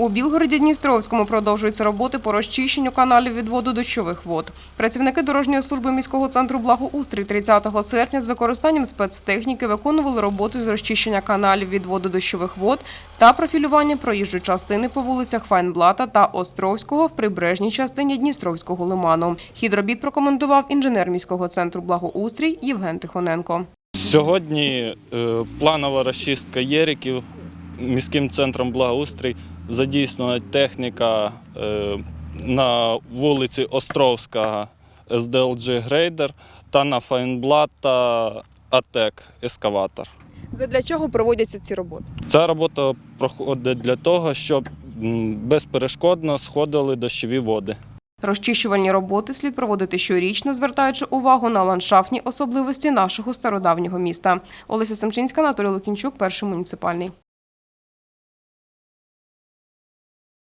У Білгороді-Дністровському продовжуються роботи по розчищенню каналів відводу дощових вод. Працівники дорожньої служби міського центру благоустрій 30 серпня з використанням спецтехніки виконували роботи з розчищення каналів відводу дощових вод та профілювання проїжджої частини по вулицях Файнблата та Островського в прибережній частині Дністровського лиману. Хід робіт прокоментував інженер міського центру благоустрій Євген Тихоненко. Сьогодні е, планова розчистка єриків міським центром благоустрій задійснена техніка е, на вулиці Островська SDLG Грейдер та на Файнблата АТЕК ескаватор. Для чого проводяться ці роботи? Ця робота проходить для того, щоб безперешкодно сходили дощові води. Розчищувальні роботи слід проводити щорічно, звертаючи увагу на ландшафтні особливості нашого стародавнього міста. Олеся Семчинська, Анатолій Лукінчук, перший муніципальний.